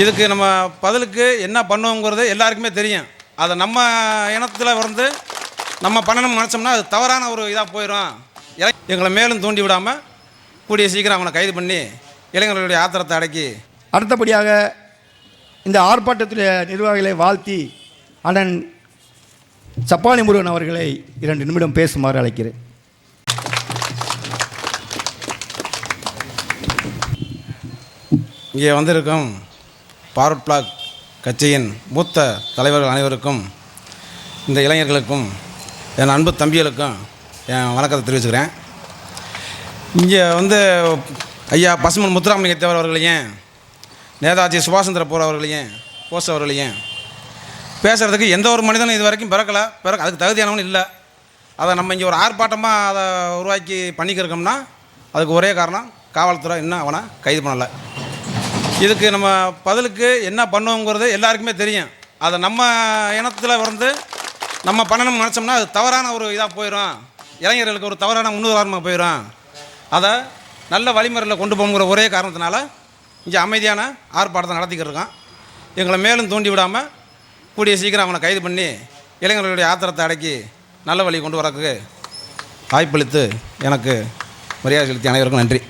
இதுக்கு நம்ம பதிலுக்கு என்ன பண்ணுவோங்கிறது எல்லாருக்குமே தெரியும். அதை நம்ம இனத்தில் வந்து நம்ம பண்ணணும்னு நினச்சோம்னா அது தவறான ஒரு இதாக போயிடும் எங்களை மேலும் தூண்டி விடாமல் கூடிய சீக்கிரம் அவனை கைது பண்ணி இளைஞர்களுடைய ஆத்திரத்தை அடக்கி அடுத்தபடியாக இந்த ஆர்ப்பாட்டத்தில் நிர்வாகிகளை வாழ்த்தி அண்ணன் சப்பானி முருகன் அவர்களை இரண்டு நிமிடம் பேசுமாறு அழைக்கிறேன். இங்கே வந்திருக்கும் பார்வர்ட் பிளாக் கட்சியின் மூத்த தலைவர்கள் அனைவருக்கும் இந்த இளைஞர்களுக்கும் என் அன்பு தம்பிகளுக்கும் என் வணக்கத்தை தெரிவிச்சுக்கிறேன். இங்கே வந்து ஐயா பசுமன் முத்துராமலிங்க தேவர் அவர்களையும் நேதாஜி சுபாஷ் சந்திர போர் அவர்களையும் போஸ் அவர்களையும் பேசுகிறதுக்கு எந்த ஒரு மனிதனும் இது வரைக்கும் பிறக்கலை. பிறக்க அதுக்கு தகுதியானவனும் இல்லை. அதை நம்ம இங்கே ஒரு ஆர்ப்பாட்டமாக அதை உருவாக்கி பண்ணிக்கிருக்கோம்னா அதுக்கு ஒரே காரணம் காவல்துறை இன்னும் அவனை கைது பண்ணலை. இதுக்கு நம்ம பதிலுக்கு என்ன பண்ணுவோங்கிறது எல்லாருக்குமே தெரியும். அதை நம்ம இனத்தில் வந்து நம்ம பண்ணணும்னு நினச்சோம்னா அது தவறான ஒரு இதாக போயிடும் இளைஞர்களுக்கு ஒரு தவறான முன்னுதாரணமாக போயிடும் அதை நல்ல வழிமுறையில் கொண்டு போகணுங்கிற ஒரே காரணத்தினால இங்கே அமைதியான ஆர்ப்பாட்டத்தை நடத்திக்கிட்டு இருக்கோம் எங்களை மேலும் தூண்டி விடாமல் கூடிய சீக்கிரம் அவனை கைது பண்ணி இளைஞர்களுடைய ஆத்திரத்தை அடக்கி நல்ல வழி கொண்டு வரக்கு வாய்ப்பளித்து எனக்கு மரியாதை செலுத்தி அனைவருக்கும் நன்றி.